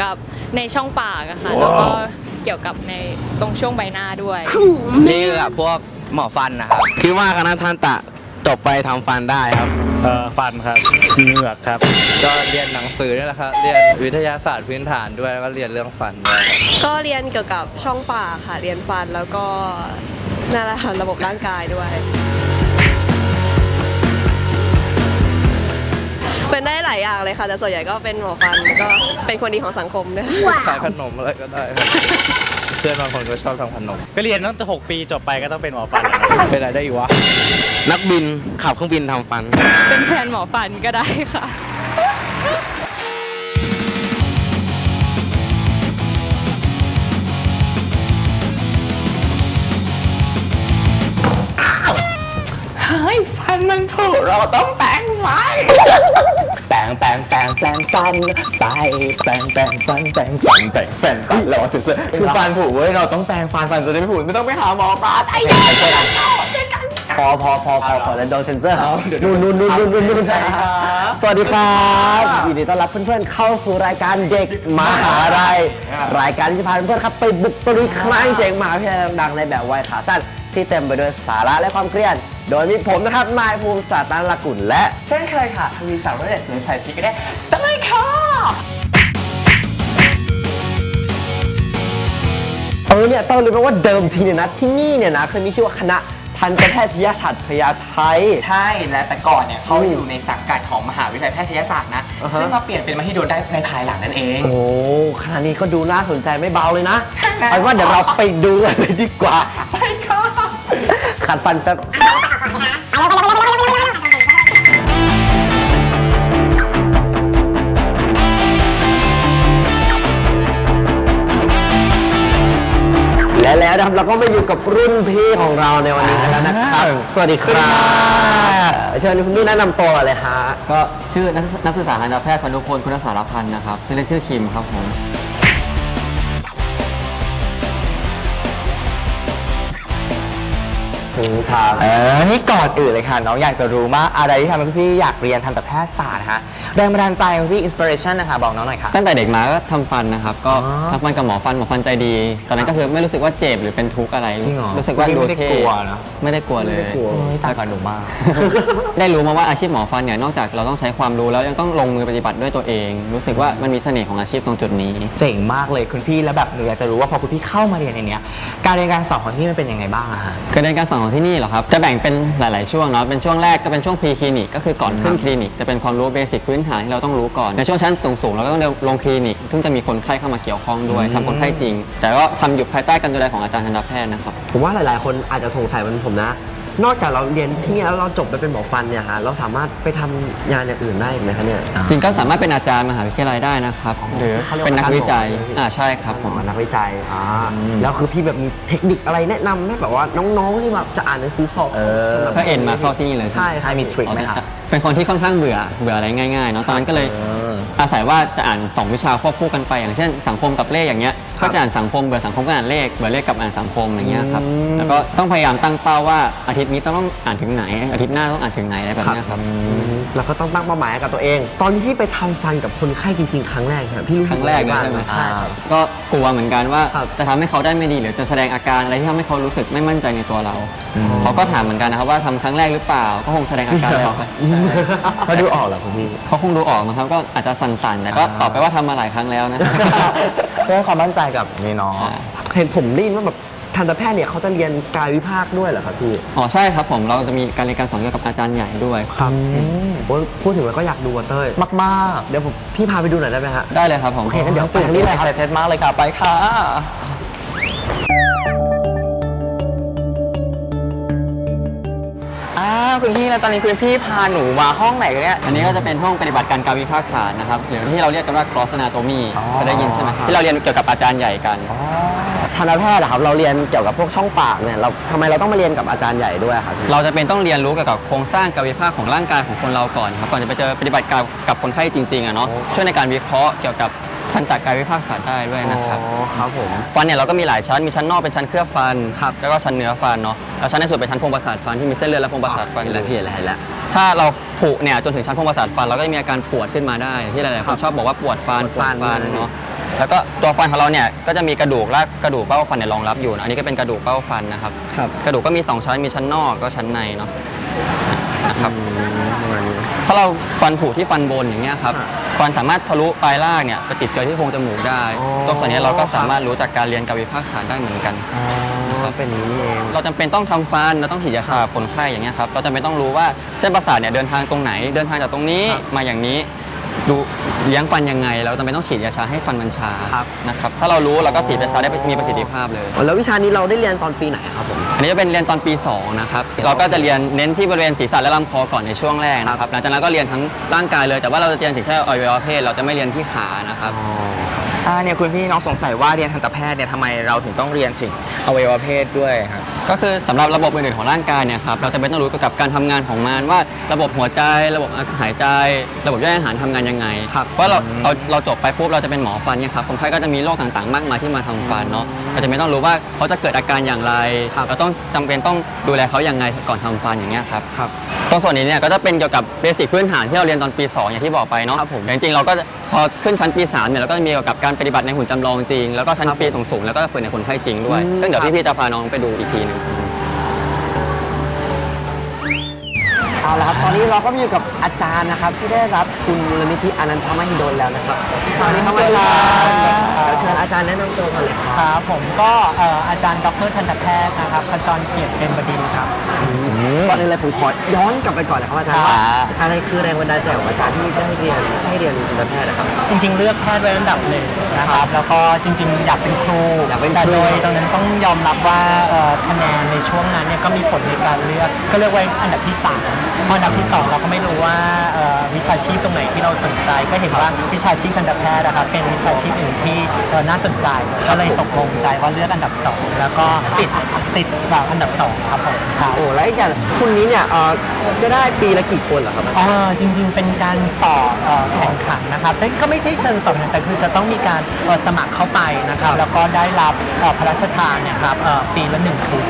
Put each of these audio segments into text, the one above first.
ก็เรียนเกี่ยวกับในช่องปากอะค่ะ แล้วก็เกี่ยวกับในตรงช่วงใบหน้าด้วย นี่กับพวกหมอฟันนะครับคิดว่าคณะทันตะจบไปทำฟันได้ครับ เอ่อฟันครับเหงือกครับ ก็เรียนหนังสือนี่แหละครับ เรียนวิทยาศาสตร์พื้นฐานด้วยแล้วก็เรียนเรื่องฟันด้วยก็เรียนเกี่ยวกับช่องปากค่ะ เรียนฟันแล้วก็นั่นแหละค่ะระบบร่างกายด้วย เป็นได้หลายอย่างเลยค่ะ แต่ส่วนใหญ่ก็เป็นหมอฟันก็เป็นคนดีของสังคมด้วยขายขนมอะไรก็ได้ครับเพื่อนบางคนก็ชอบทำขนมก็เรียนตั้งแต่หกปีจบไปก็ต้องเป็นหมอฟันเป็นอะไรได้อีกวะนักบินขับเครื่องบินทำฟัน เป็นแฟนหมอฟันก็ได้ค่ะ แปลงแปลงแปลงแปลงฟันไปแปลงแปลงฟันแปลงฟันแปลงแปลงฟันแล้วเสือคือฟันผุเว้ยเราต้องแปลงฟันฟันจะได้ไม่ผุไม่ต้องไปหาหมอปลาไอ้พอพอพอพอพอแล้วโดนเซนเซอร์นู่นนู่นนู่นนู่นนู่นนู่นสวัสดีครับยินดีต้อนรับเพื่อนๆเข้าสู่รายการเด็กมหาลัยรายการที่จะพาเพื่อนๆครับไปบุกตะลุยครั้งเจ๋งมหาวิทยาลัยดังในแบบวัยขาสั้น ที่เต็มไปด้วยสาระและความเครียด โดยมีผมนะครับนายภูมิศาสตร์ตานลกุลและ เช่นเคยค่ะทวีสาวรเด็ดสวยใสชิคก็ได้ได้ค่ะเออเนี่ยต้องรู้ไหมว่าเดิมทีเนี่ยนะที่นี่เนี่ยนะเคยมีชื่อว่าคณะทันตแพทยศาสตร์พญาไทใช่และแต่ก่อนเนี่ยเขาอืมอยู่ในสังกัดของมหาวิทยาลัยแพทยศาสตร์นะอ่าฮะ ซึ่งมาเปลี่ยนเป็นมหิดลได้ในภายหลังนั่นเอง โอ้คณะนี้ก็ดูน่าสนใจไม่เบาเลยนะใช่แล้ว เอาเป็นว่าเดี๋ยวเราไปดูกันเลยดีกว่า ไปค่ะ ขัดฟันแป๊บและแล้วนะครับเราก็มาอยู่กับรุ่นพี่ของเราในวันนี้แล้วนะครับ สวัสดีครับเชิญคุณพี่แนะนำตัวเลยฮะ ก็ชื่อนักนักศึกษาคณะแพทย์พนุพลคุณสารพันธ์นะครับชื่อเล่นชื่อคิมครับผม ถึงครับเออนี่ก่อนอื่นเลยค่ะ น้องอยากจะรู้มากอะไรที่ทำให้พี่อยากเรียนทันตแพทยศาสตร์ฮะแรงบันดาลใจของพี่อินสปิเรชันนะคะบอกน้องหน่อยค่ะ ตั้งแต่เด็กมาก็ทำฟันนะครับ ก็ทำฟันกับหมอฟันหมอฟันใจดี ตอนนั้นก็คือไม่รู้สึกว่าเจ็บหรือเป็นทุกข์อะไรจริงเหรอรู้สึกว่าดูไม่ได้เท่กลัวเหรอไม่ได้กลัวเลย โอ้ยต่างกับหนูมาก ได้รู้มาว่าอาชีพหมอฟันเนี่ยนอกจากเราต้องใช้ความรู้แล้วยังต้องลงมือปฏิบัติด้วยตัวเอง รู้สึกว่ามันมีเสน่ห์ของอาชีพตรงจุดนี้ เจ๋งมากเลยคุณพี่แล้วแบบหนูอยากจะรู้ว่าพอคุณพี่เข้ามาเรียนในเนี้ยการเรียนการสอนของที่นี่มันเป็นยังไงบ้างอะฮะ การเรียนการสอนของที่นี่เหรอครับ จะแบ่งเป็นหลาย ๆ ช่วงเนาะ เป็นช่วงแรกก็เป็นช่วงพรีคลินิกก็คือก่อนขึ้นคลินิกจะเป็นความรู้เบสิกพื้นฐานที่เราต้องรู้ก่อน ในช่วงชั้นสูง ๆ เราก็ต้องลงคลินิก ซึ่งจะมีคนไข้เข้ามาเกี่ยวข้องด้วยทำคนไข้จริง แต่ก็ทำอยู่ภายใต้การดูแลของอาจารย์ทันตแพทย์นะครับ ผมว่าหลาย ๆ คนอาจจะสงสัยเหมือนผมนะ นอกจากเราเรียนที่นี่แล้วเราจบไปเป็นหมอฟันเนี่ยฮะเราสามารถไปทำงานอย่างอื่นได้อีกไหมคะเนี่ย จริงก็สามารถเป็นอาจารย์มหาวิทยาลัยได้นะครับ หรือเขาเรียกว่าเป็นนักวิจัยอาจารย์หมออ่าใช่ครับผม นักวิจัยอ่าแล้วคือพี่แบบมีเทคนิคอะไรแนะนำไหมแบบว่าน้องๆที่แบบจะอ่านหนังสือสอบก็เอ็นมาเข้าที่นี่เลยใช่ใช่มีทริคไหมคะเป็นคนที่ค่อนข้างเบื่อเบื่ออะไรง่ายๆเนาะตอนนั้นก็เลย อาศัยว่าจะอ่าน 2 วิชาควบคู่กันไป อย่างเช่น สังคมกับเลขอย่างเงี้ยก็จะอ่านสังคมเบื่อสังคมก็อ่านเลขเบื่อเลขกับอ่านสังคมอย่างเงี้ยครับแล้วก็ต้องพยายามตั้งเป้าว่าอาทิตย์นี้ต้องอ่านถึงไหน อาทิตย์หน้าต้องอ่านถึงไหนอะไรแบบเนี้ยครับ แล้วก็ต้องตั้งเป้าหมายกับตัวเอง ตอนที่พี่ไปทำฟันกับคนไข้จริง ๆ ครั้งแรกครับพี่รู้คสึรั้กงแรกเลยบ้างใช่ไหมใช่ครับ ก็กลัวเหมือนกันว่าครับจะทำให้เขาได้ไม่ดีหรือจะแสดงอาการอะไรที่ทำให้เขารู้สึกไม่มั่นใจในตัวเรา เขาก็ถามเหมือนกันนะครับว่าทำครั้งแรกหรือเปล่า ก็คงแสดงอาการออกไปเขาดูออกเหรอคุณพี่ เขาคงดูออกนะครับ ก็อาจจะสั่นๆแต่ก็ตอบไปว่าทำมาหลายครั้งแล้วนะเพื่อให้ความมั่นใจกับนี่เนาะเห็นผมได้ยินว่าแบบ ทันตแพทย์เนี่ยเขาจะเรียนกายวิภาคด้วยเหรอครับพี่อ๋อใช่ครับผมเราจะมีการเรียนการสอนเกี่ยวกับอาจารย์ใหญ่ด้วย ครับโอ้ยพูดถึงแล้วก็อยากดูอะเต้ยมากมากเดี๋ยวผมพี่พาไปดูหน่อยได้ไหมฮะได้เลยครับผมโอเคงั้นเดี๋ยวตื่นนี่เลยเซตมากเลยค่ะไปค่ะ คุณพี่แล้วตอนนี้คุณพี่พาหนูมาห้องไหนกันเนี่ย อันนี้ก็จะเป็นห้องปฏิบัติการการวิภาคศาสตร์นะครับหรือที่เราเรียกกันว่า cross anatomy อ๋อ เคยได้ยินใช่ไหมที่เราเรียนเกี่ยวกับอาจารย์ใหญ่กัน ทันตแพทย์อะครับเราเรียนเกี่ยวกับพวกช่องปากเนี่ยเราทำไมเราต้องมาเรียนกับอาจารย์ใหญ่ด้วยครับพี่เราจะเป็นต้องเรียนรู้เกี่ยวกับโครงสร้างการวิภาคของร่างกายของคนเราก่อนครับก่อนจะไปเจอปฏิบัติการกับคนไข้จริงๆอะเนาะช่วยในการวิเคราะห์เกี่ยวกับ ทันตกายวิภาคศาสตร์ได้ด้วยนะครับอ๋อครับผม ฟันเนี่ยเราก็มีหลายชั้น มีชั้นนอกเป็นชั้นเคลือบฟันครับแล้วก็ชั้นเนื้อฟันเนาะ แล้วชั้นในสุดเป็นชั้นโพรงประสาทฟันที่มีเส้นเลือดและโพรงประสาทฟันเห็นแล้วพี่เห็นแล้วเห็นแล้ว ถ้าเราผุเนี่ยจนถึงชั้นโพรงประสาทฟันเราก็จะมีอาการปวดขึ้นมาได้ ที่หลายๆคนชอบบอกว่าปวดฟันปวดฟันเนาะ แล้วก็ตัวฟันของเราเนี่ยก็จะมีกระดูกและกระดูกเบ้าฟันเนี่ยรองรับอยู่นะอันนี้ก็เป็นกระดูกเบ้าฟันนะครับครับกระดูกก็มี 2 ชั้น มีชั้นนอกก็ชั้นในเนาะนะครับถ้าเราฟันผุที่ฟันบนอย่างเงี้ยครับ ฟันสามารถทะลุปลายล่างเนี่ยไปติดเจอที่โพรงจมูกได้อ๋อ ตรงส่วนนี้เราก็สามารถรู้จากการเรียนกายวิภาคศาสตร์ได้เหมือนกันอ๋อเป็นอย่างนี้นี่เองเราจำเป็นต้องทำฟันเราต้องฉีดยาชาคนไข้อย่างเงี้ยครับเราจำเป็นต้องรู้ว่าเส้นประสาทเนี่ยเดินทางตรงไหน เดินทางจากตรงนี้มาอย่างนี้ ดูเลี้ยงฟันยังไง เราจำเป็นต้องฉีดยาชาให้ฟันมันชาครับ นะครับถ้าเรารู้เราก็ฉีดยาชาได้มีประสิทธิภาพเลย แล้ววิชานี้เราได้เรียนตอนปีไหนครับผม อันนี้จะเป็นเรียนตอนปี2นะครับเราก็จะเรียนเน้นที่บริเวณศีรษะและลำคอก่อนในช่วงแรกนะครับหลังจากนั้นก็เรียนทั้งร่างกายเลย แต่ว่าเราจะเรียนถึงแค่อวัยวะเพศเราจะไม่เรียนที่ขานะครับ อ่าเนี่ยคุณพี่น้องสงสัยว่าเรียนทันตแพทย์เนี่ยทำไมเราถึงต้องเรียนถึงอวัยวะเพศด้วยครับ ก็คือสำหรับระบบอื่นๆของร่างกายเนี่ยครับเราจะเป็นต้องรู้เกี่ยวกับการทำงานของมันว่าระบบหัวใจ ระบบหายใจ ระบบย่อยอาหารทำงานยังไงครับเพราะเราเราเราจบไปปุ๊บเราจะเป็นหมอฟันเนี่ยครับคนไข้ก็จะมีโรคต่างๆ มากมายที่มาทำฟันเนาะเราจะไม่ต้องรู้ว่าเขาจะเกิดอาการอย่างไรเราต้องจำเป็นต้องดูแลเขาอย่างไรก่อนทำฟันอย่างเงี้ยครับ ครับ ตรงส่วนนี้เนี่ยก็จะเป็นเกี่ยวกับเบสิกพื้นฐานที่เราเรียนตอนปี 2 อย่างที่บอกไปเนาะครับผมแต่จริงๆเราก็จะพอขึ้นชั้นปี3เนี่ยเราก็จะมีเกี่ยวกับการปฏิบัติในหุ่นจำลองจริง แล้วก็ชั้นปีสูงๆแล้วก็ฝึกในคนไข้จริงด้วยอืมซึ่งเดี๋ยวพี่ๆจะพาน้องไปดูอีกทีหนึง เอาละครับตอนนี้เราก็มาอยู่กับอาจารย์นะครับ ที่ได้รับทุนมูลนิธิอนันทมหิดลแล้วนะครับสวัสดีครับอาจารย์เดี๋ยวเชิญอาจารย์แนะนำตัวก่อนเลยครับครับผมก็เอ่ออาจารย์ดรทันตแพทย์นะครับขจรเกียรติเจนบดินทร์ครับ ก่อนอื่นเลยผมขอย้อนกลับไปก่อนเลยครับอาจารย์ว่าอะไรคือแรงบันดาลใจของอาจารย์ที่ได้เรียนให้เรียนทันตแพทย์นะครับ จริงๆ เลือกแพทย์ไว้อันดับหนึ่งนะครับ แล้วก็จริง ๆ อยากเป็นครูอยากเป็นครู แต่โดยตรงนั้นต้องยอมรับว่าเอ่อคะแนนในช่วงนั้นเนี่ยก็มีผลในการเลือก ก็เลือกไว้อันดับที่สามพออันดับที่สองเราก็ไม่รู้ว่าเอ่อวิชาชีพตรงไหนที่เราสนใจ ก็เห็นว่าวิชาชีพทันตแพทย์นะครับเป็นวิชาชีพหนึ่งที่เอ่อน่าสนใจ ก็เลยตกลงใจว่าเลือกอันดับสองแล้วก็ติดติดแบบอันดับสองครับผมครับ โอ้แล้วอีกอย่างทุนนี้เนี่ยเอ่อจะได้ปีละกี่คนเหรอครับอ๋อจริงๆ เป็นการสอบเอ่อแข่งขันนะครับแต่ก็ไม่ใช่เชิงสอบแข่งแต่คือจะต้องมีการเอ่อสมัครเข้าไปนะครับ แล้วก็ได้รับเอ่อพระราชทานเนะครับเอ่อปีละหนึ่งทุน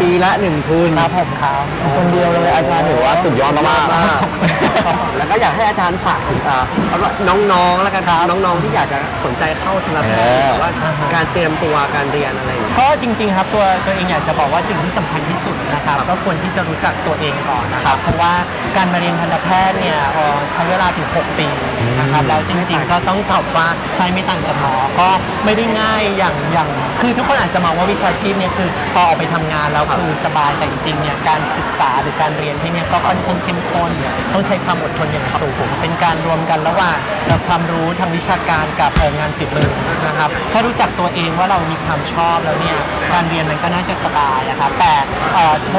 ปีละหนึ่งทุนครับผมครับคนเดียวเลยอาจารย์ถือว่าสุดยอดมากๆแล้วก็อยากให้อาจารย์ฝากถึงอ่อเอาว่าน้องๆแล้วกันครับน้องๆที่อยากจะสนใจเข้าทันตแพทย์หรือว่าการเตรียมตัวการเรียนอะไรอย่างเงี้ย ก็จริงๆครับตัวตัวเองอยากจะบอกว่าสิ่งที่สำคัญที่สุดนะครับก็ควรที่จะรู้จักตัวเองก่อนนะครับเพราะว่าการมาเรียนทันตแพทย์เนี่ยเอ่อใช้เวลาถึง 6 ปีนะครับแล้วจริงๆก็ต้องตอบว่าใช้ไม่ต่างจากหมอก็ไม่ได้ง่ายอย่างอย่าง คือทุกคนอาจจะมองว่าวิชาชีพเนี่ยคือพอออกไปทำงานแล้วคือสบายแต่จริงๆเนี่ยการศึกษาหรือการการเรียนที่เนี่ยก็ค่อนข้างเข้มข้นต้องใช้ความอดทนอย่างสูง เป็นการรวมกันระหว่างความรู้ทางวิชาการกับงานฝีมือนะครับถ้ารู้จักตัวเองว่าเรามีความชอบแล้วเนี่ยการเรียนมันก็น่าจะสบายนะครับแต่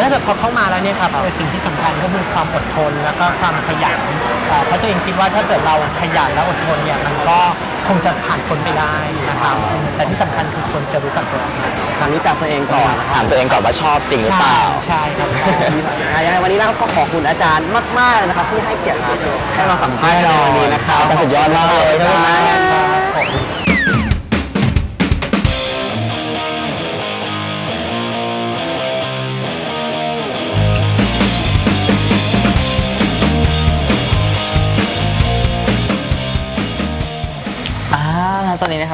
ถ้าเกิดพอเข้ามาแล้วเนี่ยครับเอ่อสิ่งที่สำคัญก็คือความอดทนแล้วก็ความขยันเอ่อเพราะตัวเองคิดว่าถ้าเกิดเราขยันและอดทนเนี่ยมันก็ คงจะผ่านพ้นไปได้นะครับแต่ที่สำคัญคือคนจะรู้จักตัวเองการรู้จักตัวเองก่อนถามตัวเองก่อนว่าชอบจริงหรือเปล่า ใช่ครับใช่อะยังไงวันนี้นะครับก็ขอบคุณอาจารย์มากๆเลยนะครับที่ให้เกียรติมาให้เราสัมภาษณ์ในวันนี้นะครับอาจารย์สุดยอดมากเลยขอบคุณมากครับอ่า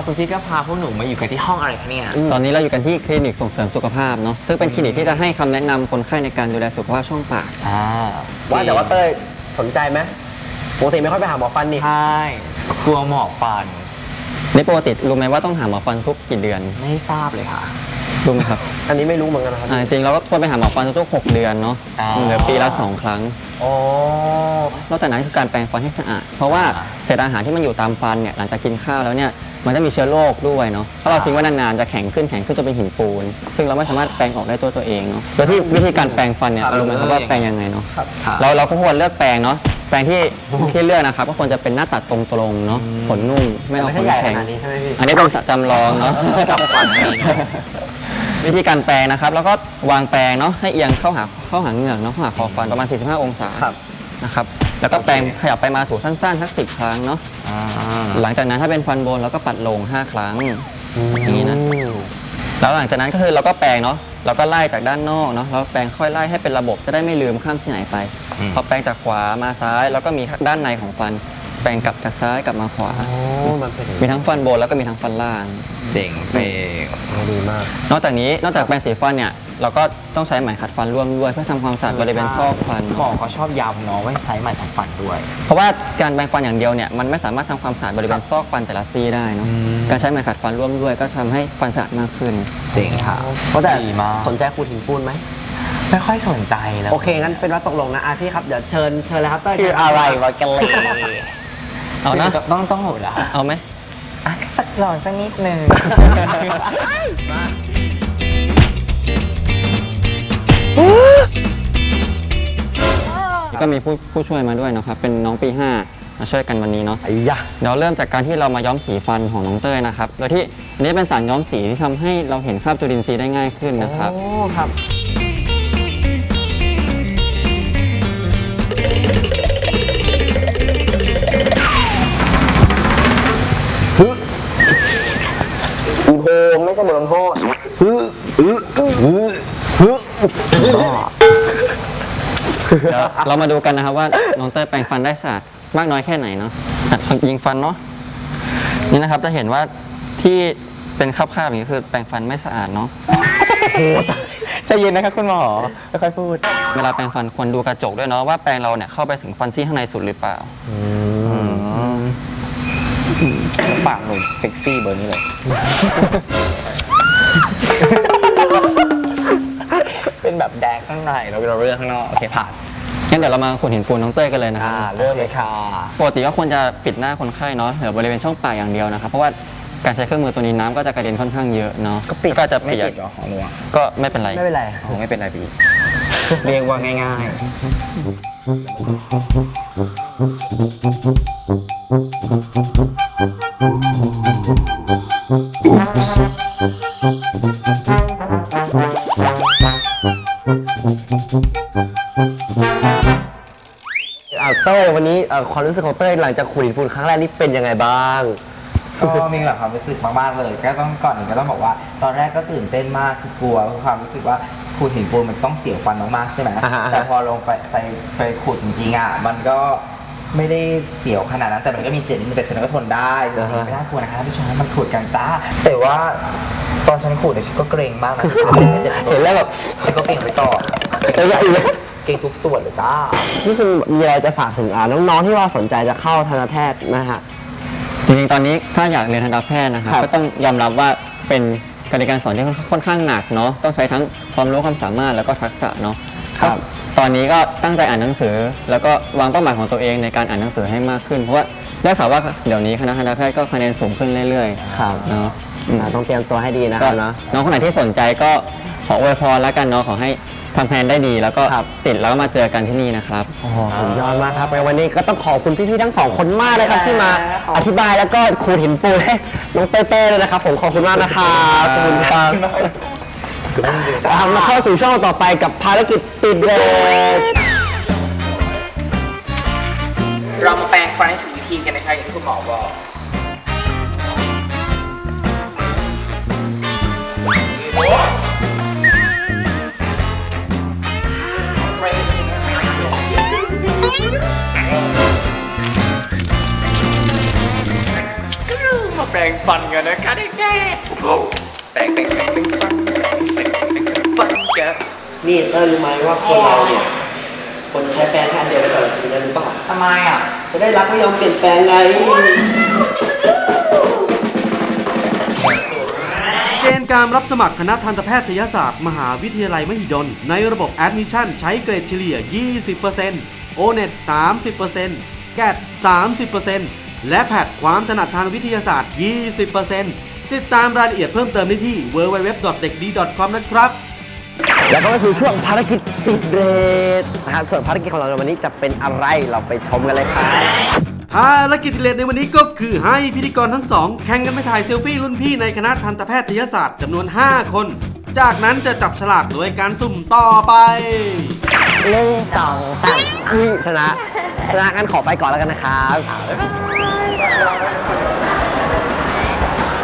ครับคุณพี่ก็พาพวกหนูมาอยู่กันที่ห้องอะไรคะเนี่ย ตอนนี้เราอยู่กันที่คลินิกส่งเสริมสุขภาพเนาะซึ่งเป็นคลินิกที่จะให้คำแนะนำคนไข้ในการดูแลสุขภาพช่องปาก อ่าว่าแต่ว่าเต้ยสนใจไหมปกติไม่ค่อยไปหาหมอฟันนี่ ใช่กลัวหมอฟันในปกติรู้ไหมว่าต้องหาหมอฟันทุกกี่เดือนไม่ทราบเลยค่ะ รู้ไหมครับอันนี้ไม่รู้เหมือนกันนะครับ อ่าจริงๆเราก็ควรไปหาหมอฟันทุกๆ6เดือนเนาะอ๋อหรือปีละสองครั้งโอ้นอกจากนั้นคือการแปรงฟันให้สะอาด เพราะว่าเศษอาหารที่มันอยู่ตามฟันเนี่ยหลังจากกินข้าวแล้วเนี่ย มันจะมีเชื้อโรคด้วยเนาะถ้าเราทิ้งไว้นานๆจะแข็งขึ้นแข็งขึ้นจนเป็นหินปูน ซึ่งเราไม่สามารถแปรงออกได้ตัวตัวเองเนาะโดยที่วิธีการแปรงฟันเนี่ยรู้ไหมครับว่าแปรงยังไงเนาะเราเราก็ควรเลือกแปรงเนาะแปรงที่ที่เลือกนะครับก็ควรจะเป็นหน้าตัดตรงๆเนาะขนนุ่มไม่เอาไม่ขใช่นใหญ่ขแข็งนาดนี้ใช่ไหมพี่อันนี้เป็นจำลองเนาะกับฟันเองวิธีการแปรงนะครับ แล้วก็วางแปรงเนาะให้เอียงเข้าหาเข้าหาเหงือกเนาะเข้าหาคอฟันประมาณ 45 องศานะครับ แล้วก็แปรงขยับไปมาถูสั้นๆสักสิบครั้งเนาะหลังจากนั้นถ้าเป็นฟันบนเราก็ปัดลง 5 ครั้ง อย่างนี้นะ แล้วหลังจากนั้นก็คือเราก็แปรงเนาะเราก็ไล่จากด้านนอกเนาะแล้วแปรงค่อยไล่ให้เป็นระบบจะได้ไม่ลืมข้ามที่ไหนไป พอแปรงจากขวามาซ้าย แล้วก็มีด้านในของฟัน แปรงกลับจากซ้ายกลับมาขวาโอ้ มันเป็นอย่างมีนี้ทั้งฟันบนแล้วก็มีทั้งฟันล่างเจ๋งไปดีมาก นอกจากนี้นอกจากแปรงสีฟันเนี่ยเราก็ต้องใช้ไหมขัดฟันร่วมด้วยเพื่อทำความสะอาดบริเวณซอกฟัน หมอเนาะเขาชอบย้ำเนาะว่าให้ใช้ไหมทำฟันด้วย เพราะว่าการแปรงฟันอย่างเดียวเนี่ยมันไม่สามารถทำความสะอาดบริเวณซอกฟันแต่ละซี่ได้เนาะการใช้ไหมขัดฟันร่วมด้วย ก็ทำให้ฟันสะอาดมากขึ้น เจ๋งค่ะเพราะแต่ดีมากสนใจครูถินปูนไหม ไม่ค่อยสนใจนะโอเคงั้นเป็นว่าตกลงนะอาพี่ครับ เดี๋ยวเชิญเชิญเลยครับเต้ยคืออะไรวะกันเลย เอานะ ต้องต้องหมดเหรอเอาไหมอะสักหล่อสักนิดหนึ่งก็มีผู้ผู้ช่วยมาด้วยนะครับ เป็นน้องปี 5 มาช่วยกันวันนี้เนาะไอ้ยะเดี๋ยวเริ่มจากการที่เรามาย้อมสีฟันของน้องเต้ยนะครับ โดยที่อันนี้เป็นสารย้อมสีที่ทำให้เราเห็นคราบจุลินทรีย์ได้ง่ายขึ้นนะครับ โอ้ ครับ เดี๋ยวเรามาดูกันนะครับว่าน้องเต้ยแปรงฟันได้สะอาดมากน้อยแค่ไหนเนาะอะยิงฟันเนาะนี่นะครับจะเห็นว่าที่เป็นคราบๆอย่างนี้คือแปรงฟันไม่สะอาดเนาะใจเย็นนะครับคุณหมอไม่ค่อยพูด เวลาแปรงฟันควรดูกระจกด้วยเนาะว่าแปรงเราเนี่ยเข้าไปถึงฟันซี่ข้างในสุดหรือเปล่า ปากหนุ่มเซ็กซี่เบอร์นี้เลยเป็น แบบแดงข้างในแล้วเราเลือกข้างนอกโอเคผ่านงั้นเดี๋ยวเรามาขุดหินปูนน้องเต้ยกันเลยนะครัอ่าบเริ่มเลยค่ะปกติก็ควรจะปิดหน้าคนไข้เนาะเหลือบริเวณช่องปากอย่างเดียวนะครับเพราะว่าการใช้เครื่องมือตัวนี้น้ำก็จะกระเด็นค่อนข้างเยอะเนาะก็ปิดก็จะไม่เปียกปิดเหรอของหนูอะก็ไม่เป็นไรไม่เป็นไรโอ้ไม่เป็นไรพี่เรียกว่าง่าย อ่าเต้ยวันนี้เอ่อความรู้สึกของเต้ยหลังจากขูดหินปูนครั้งแรกนี่เป็นยังไงบ้าง ก็มีหลายความรู้สึกมากๆเลย ก็ต้องก่อนอื่นก็ต้องบอกว่า ตอนแรกก็ตื่นเต้นมากคือกลัวความรู้สึกว่าขูดหินปูนมันต้องเสียวฟันมากๆใช่ไหมอ่าฮะ แต่พอลงไปไปไปขูดจริงๆอะมันก็ ไม่ได้เสียวขนาดนั้น แต่มันก็มีเจ็บนิดนึงแต่ฉันก็ทนได้จริงๆไม่น่ากลัวนะคะท่านผู้ชมมันขูดกันจ้า แต่ว่าตอนฉันขูดเนี่ยฉันก็เกรงมากนะเจ็บไม่เจ็บเห็นแล้วแบบฉันก็เกรงไปต่อเอ้ยอีกแล้วเกรงทุกส่วนเลยจ้านี่คือมีอะไรจะฝากถึงอ่าน้องๆที่ว่าสนใจจะเข้าทันตแพทย์นะฮะจริงๆตอนนี้ถ้าอยากเรียนทันตแพทย์นะครับครับก็ต้องยอมรับว่าเป็นการเรียนการสอนที่ค่อนข้างหนักเนาะต้องใช้ทั้งความรู้ความสามารถแล้วก็ทักษะเนาะครับ ตอนนี้ก็ตั้งใจอ่านหนังสือ แล้วก็วางเป้าหมายของตัวเองในการอ่านหนังสือให้มากขึ้น เพราะว่าได้ข่าวว่าเดี๋ยวนี้คณะทันตแพทย์ก็คะแนนสูงขึ้นเรื่อยครับๆเนาะอืมอ่าต้องเตรียมตัวให้ดีนะคก็รับเนาะ น้องคนไหนที่สนใจก็ขออวยพรแล้วกันเนาะขอให้ทำแผนได้ดี แล้วก็ครับ ติดแล้วก็มาเจอกันที่นี่นะครับ โอ้โหสุดยอดมากครับในวันนี้ก็ต้องขอบคุณพี่ๆทั้งสองคนมากเลยครับที่มาอธิบายแล้วก็ขูดหินปูนให้น้องเต้เต้เลยนะครับผมขอบคุณมากนะครับขอบคุณครับ ทำมาเข้าสู่ช่วงต่อไปกับภารกิจติดเรทเรามาแปลงฟันให้ถูกวิธีกันนะคะอย่างที่คุณหมอบอกมาแปรงฟันกันนะคะเด็กๆแปรงแปรงแปรงแปรงฟัน ฟันกันนี่เต้รู้ไหมว่าคนเราเนี่ย คนใช้แปรงแค่อันเดียวไปตลอดชีวิตนะรู้ป่ะทำไมอะ จะได้รักไม่ยอมเปลี่ยนแปลงไงเกณฑ์การรับสมัครคณะทันตแพทยศาสตร์ มหาวิทยาลัยมหิดล ในระบบ Admission ใช้เกรดเฉลี่ย 20% O-NET 30% GAT 30%และแพทความถนัดทางวิทยาศาสตร์ 20%ติดตามรายละเอียดเพิ่มเติมได้ที่ www.dekd.com นะครับ แล้วก็มาสู่ช่วงภารกิจติดเรทนะฮะส่วนภารกิจของเราในวันนี้จะเป็นอะไรเราไปชมกันเลยครับ ภารกิจเลดในวันนี้ก็คือให้พิธีกรทั้งสองแข่งกันไปถ่ายเซลฟี่รุ่นพี่ในคณะทันตแพทยศาสตร์จำนวน 5 คน จากนั้นจะจับฉลากโดยการสุ่มต่อไป หนึ่งสองสามอุ้ยชนะ ชนะกันขอไปก่อนแล้วกันนะครับ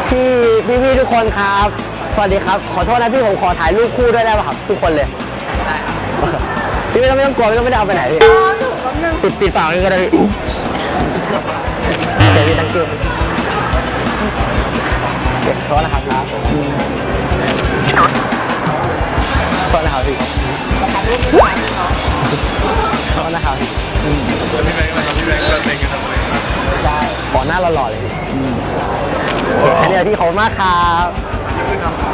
พี่พี่พี่ๆทุกคนครับ สวัสดีครับ ขอโทษนะพี่ผมขอถ่ายรูปคู่ด้วยได้ป่ะครับ ทุกคนเลยพี่ไม่ต้องไม่ต้องกลัวไม่ต้องไม่ได้เอาไปไหนพี่ปิดปิดปากเลยก็ได้พี่เดี๋ยวพี่ตั้งคิวโทษนะครับครับโทษนะครับพี่โทษนะครับพี่ใช่ขอหน้าหล่อๆเลยพี่โอเคแค่นี้ที่ขอบคุณมากครับ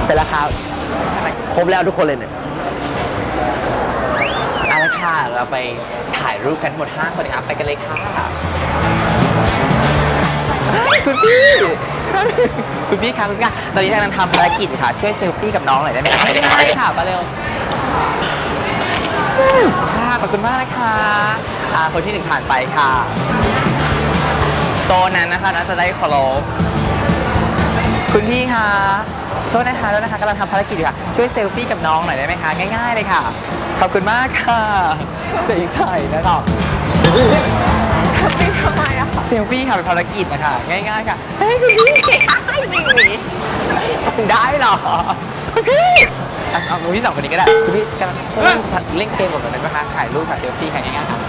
เสร็จแล้วครับ ครบแล้วทุกคนเลยเนี่ยเอาละค่ะ เราไปถ่ายรูปกันหมดห้าคนนะครับไปกันเลยค่ะคุณพี่ คุณพี่คะคุณพี่คะตอนนี้ทางนั้นทำภารกิจค่ะ ช่วยเซลฟี่กับน้องหน่อยได้ไหมคะได้ค่ะมาเร็วค่ะขอบคุณมากนะคะอ่าคนที่หนึ่งผ่านไปค่ะ โตะนั้นนะคะน่าจะได้เคารพคุณพี่คะ โทษนะคะแล้วนะคะกำลังทำภารกิจอยู่ค่ะ ช่วยเซลฟี่กับน้องหน่อยได้ไหมคะ ง่ายๆเลยค่ะ ขอบคุณมากค่ะใส่ใส่นะครับทำไมอะเซลฟี่ค่ะเป็นภารกิจนะคะง่ายๆค่ะเฮ้ยคุณพี่ให้หนีได้เหรอคุณพี่อะเอาคุณพี่สองคนนี้ก็ได้คุณพี่กำลังช่วยเล่นเกมกับผมหน่อยไหมคะถ่ายรูปค่ะเซลฟี่ค่ะง่ายๆค่ะ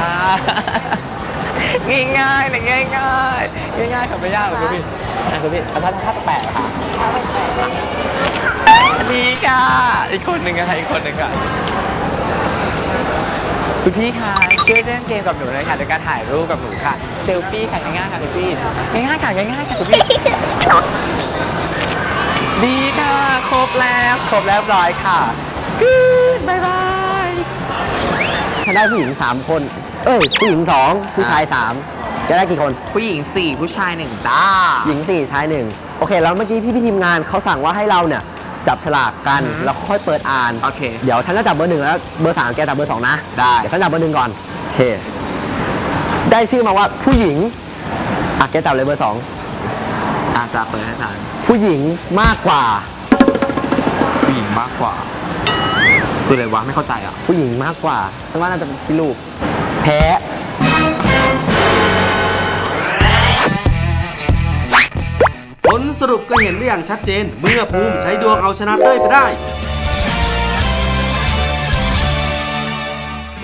อ่าง่ายๆเลยง่ายๆง่ายๆค่ะไม่ยากหรอกคุณพี่ อะคุณพี่เอาท่าท่าแปลกๆอะค่ะอันนี้ค่ะ อีกคนหนึ่งอะค่ะอีกคนหนึ่งอะคุณพี่คะช่วยเล่นเกมกับหนูหน่อยค่ะโดยการถ่ายรูปกับหนูค่ะ เซลฟี่ค่ะง่ายๆค่ะคุณพี่ง่ายๆค่ะง่ายๆค่ะคุณพี่ ดีค่ะ ครบแล้วครบแล้วเรียบร้อยค่ะกูดบายบายถ้าได้ผู้หญิง3คน เอ้ยผู้หญิง2ผู้ชาย3 จะได้กี่คน ผู้หญิง 4 ผู้ชาย 1 จ้า หญิง 4 ชาย 1 โอเค แล้วเมื่อกี้พี่พี่ทีมงานเขาสั่งว่าให้เราเนี่ย จับฉลากกัน อือฮึแล้วค่อยเปิดอ่านโอเค เดี๋ยวฉันจะจับเบอร์หนึ่งแล้วเบอร์สามแกจับเบอร์สองนะ ได้ เดี๋ยวฉันจับเบอร์หนึ่งก่อน โอเค ได้ชื่อมาว่าผู้หญิง อะแกจับเลยเบอร์สอง อาจจะเปิดให้สารผู้หญิงมากกว่า ผู้หญิงมากกว่า คืออะไรวะ ไม่เข้าใจอะ ผู้หญิงมากกว่าฉันว่าน่าจะเป็นพี่ลูก แพ้ รุปก็เห็นได้อย่างชัดเจน เมื่อภูมิใช้ดวงเอาชนะเต้ยไปได้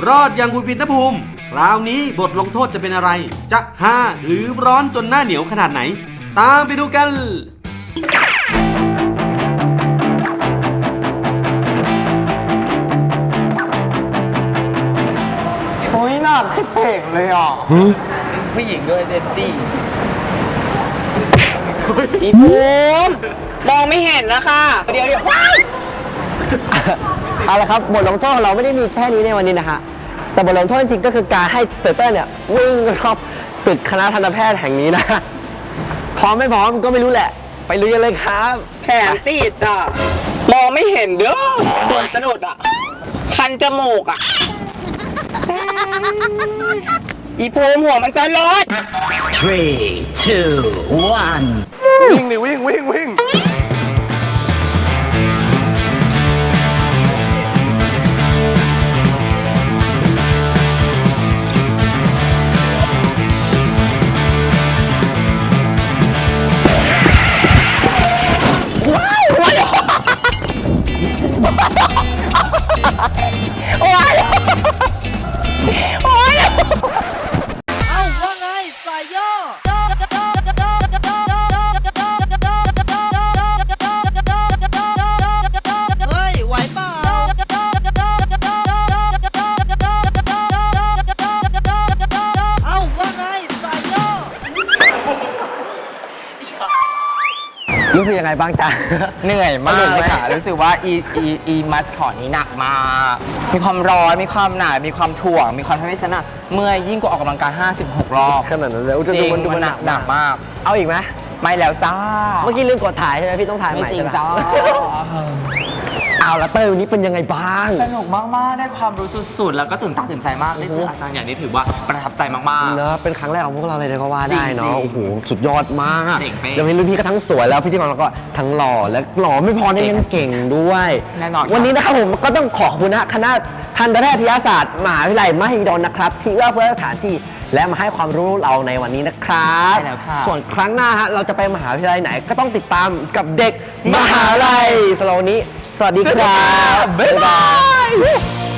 รอดอย่างบุดหวิดนะภูมิ คราวนี้บทลงโทษจะเป็นอะไร จะฮาหรือร้อนจนหน้าเหนียวขนาดไหน ตามไปดูกันโอ้ยหนักชิบเป่งเลยอะผู้หญิงด้วยเดนดี้ อีภูมิมองไม่เห็นนะคะเดี๋ยวเดี๋ยวเอาละครับบทลงโทษของเราไม่ได้มีแค่นี้ในวันนี้นะฮะแต่บทลงโทษจริงๆก็คือการให้เตอร์เต้ยเนี่ยวิ่งรอบตึกคณะทันตแพทย์แห่งนี้นะพร้อมไม่พร้อมก็ไม่รู้แหละ ไปลุยกันเลยครับ แขนติดอะ มองไม่เห็นเด้อปวดจะหนดอะ คันจมูกอะ อีภูมิหัวมันจะรอด Three, two, one. วิ่งดิวิ่งวิ่งวิ่งเอ้ ไงบ้างจ๊ะ เหนื่อยมาสนุกกไหม เลยค่ะ รู้สึกว่าอีอีอีมัสคอตนี้หนักมาก มีความร้อน มีความหนามีความถ่วง มีความทำให้ฉันอะเมื่อยยิ่งกว่าออกกำลังกาย 56 รอบขนาดนั้นเลยอุ๊ยจริดูงมันดูมัมันนหหนันักกหนักมาก เอาอีกไหมไม่แล้วจ้า เมื่อกี้ลืมกดถ่ายใช่ไหมพี่ต้องถ่ายใหไม่ม่จริงใช่ไหมจ้า เอาละเต้ยวันนี้เป็นยังไงบ้าง สนุกมากๆ ได้ความรู้สุดๆ แล้วก็ตื่นตาตื่นใจมาก ได้เจออาจารย์อย่างนี้ถือว่าประทับใจมาก เนอะเป็นครั้งแรกของพวกเราเลยนะก็ว่าได้เนาะโอ้โหสุดยอดมากเจ๋งมากแล้ววันนี้รุ่นพี่ก็ทั้งสวยแล้วพี่ธีกรเราก็ทั้งหล่อและหล่อไม่พอเนี่ยยังเก่งด้วยแน่นอนวันนี้นะครับผมก็ต้องขอขอบคุณคณะทันตแพทยศาสตร์มหาวิทยาลัยมหิดลนะครับ ที่เอื้อเฟื้อสถานที่ และมาให้ความรู้เราในวันนี้นะครับรบส่วนครั้งหน้าฮะเราจะไปมหาวิทยาลัยไหนก็ต้องติดตามกับเด็กมหาลัยสโลวนี้ สวัสดีครับบ๊ายบาย